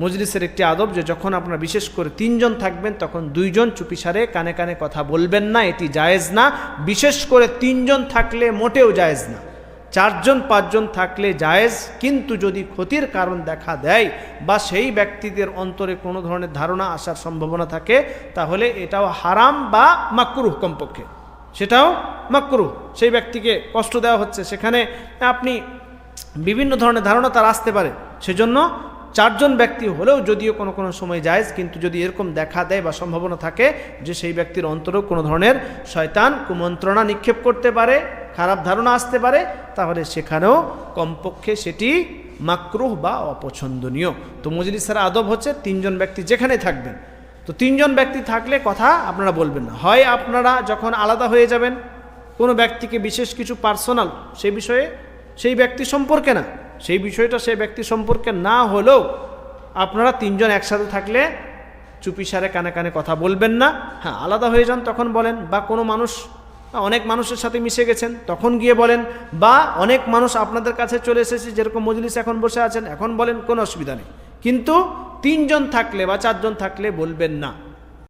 মজলিসের একটি আদব যে যখন আপনারা বিশেষ করে তিনজন থাকবেন, তখন দুইজন চুপিসারে কানে কানে কথা বলবেন না, এটি জায়েজ না। বিশেষ করে তিনজন থাকলে মোটেও জায়েজ না। চারজন, পাঁচজন থাকলে জায়েজ, কিন্তু যদি ক্ষতির কারণ দেখা দেয় বা সেই ব্যক্তিদের অন্তরে কোনো ধরনের ধারণা আসার সম্ভাবনা থাকে, তাহলে এটাও হারাম বা মাকরুহ কমপক্ষে। সেটাও মাকরুহ। সেই ব্যক্তিকে কষ্ট দেওয়া হচ্ছে। সেখানে আপনি বিভিন্ন ধরনের ধারণা তার আসতে পারে। সেজন্য চারজন ব্যক্তি হলেও যদিও কোনো কোনো সময় যায় কিন্তু যদি এরকম দেখা দেয় বা সম্ভাবনা থাকে যে সেই ব্যক্তির অন্তরেও কোনো ধরনের শয়তান কুমন্ত্রণা নিক্ষেপ করতে পারে, খারাপ ধারণা আসতে পারে, তাহলে সেখানেও কমপক্ষে সেটি মাকরুহ বা অপছন্দনীয়। তো মজলিসের আদব হচ্ছে তিনজন ব্যক্তি যেখানে থাকবেন। তো তিনজন ব্যক্তি থাকলে কথা আপনারা বলবেন না। হয় আপনারা যখন আলাদা হয়ে যাবেন, কোনো ব্যক্তিকে বিশেষ কিছু পার্সোনাল সেই বিষয়ে সেই ব্যক্তি সম্পর্কে না সেই বিষয়টা সে ব্যক্তি সম্পর্কে না হলেও আপনারা তিনজন একসাথে থাকলে চুপিসারে কানে কানে কথা বলবেন না। হ্যাঁ আলাদা হয়ে যান তখন বলেন, বা কোনো মানুষ, অনেক মানুষের সাথে মিশে গেছেন, তখন গিয়ে বলেন, বা অনেক মানুষ আপনাদের কাছে চলে এসেছে, যেরকম মজলিস এখন বসে আছেন, এখন বলেন কোনো অসুবিধা নেই। কিন্তু তিনজন থাকলে বা চারজন থাকলে বলবেন না।